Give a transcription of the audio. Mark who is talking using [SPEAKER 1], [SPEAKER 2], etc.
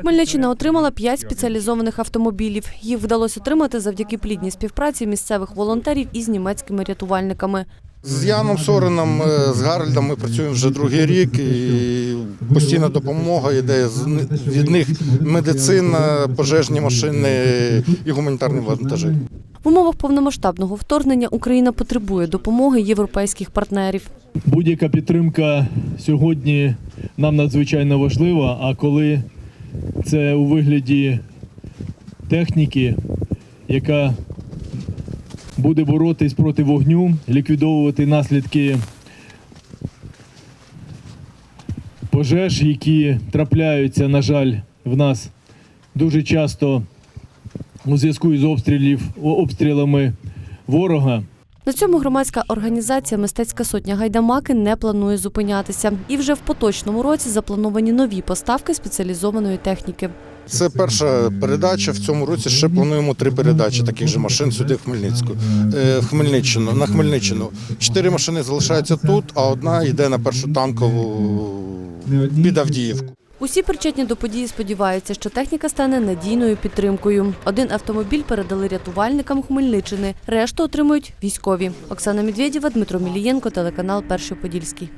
[SPEAKER 1] Хмельниччина отримала п'ять спеціалізованих автомобілів. Їх вдалося отримати завдяки плідній співпраці місцевих волонтерів із німецькими рятувальниками.
[SPEAKER 2] З Яном Сореном, е, з Гарольдом ми працюємо вже другий рік і постійна допомога йде з від них медицина, пожежні машини і гуманітарні вантажі.
[SPEAKER 1] В умовах повномасштабного вторгнення Україна потребує допомоги європейських партнерів.
[SPEAKER 3] Будь-яка підтримка сьогодні нам надзвичайно важлива, а коли це у вигляді техніки, яка буде боротись проти вогню, ліквідовувати наслідки пожеж, які трапляються, на жаль, в нас дуже часто у зв'язку із обстрілів, обстрілами ворога.
[SPEAKER 1] На цьому громадська організація Мистецька сотня Гайдамаки не планує зупинятися. І вже в поточному році заплановані нові поставки спеціалізованої техніки.
[SPEAKER 2] Це перша передача. В цьому році ще плануємо три передачі таких же машин сюди в Хмельницьку. Е, В Хмельниччину, на Хмельниччину. Чотири машини залишаються тут, а одна йде на першу танкову під Авдіївку.
[SPEAKER 1] Усі причетні до події сподіваються, що техніка стане надійною підтримкою. Один автомобіль передали рятувальникам Хмельниччини, решту отримують військові. Оксана Медведєва, Дмитро Мілієнко, телеканал Перший Подільський.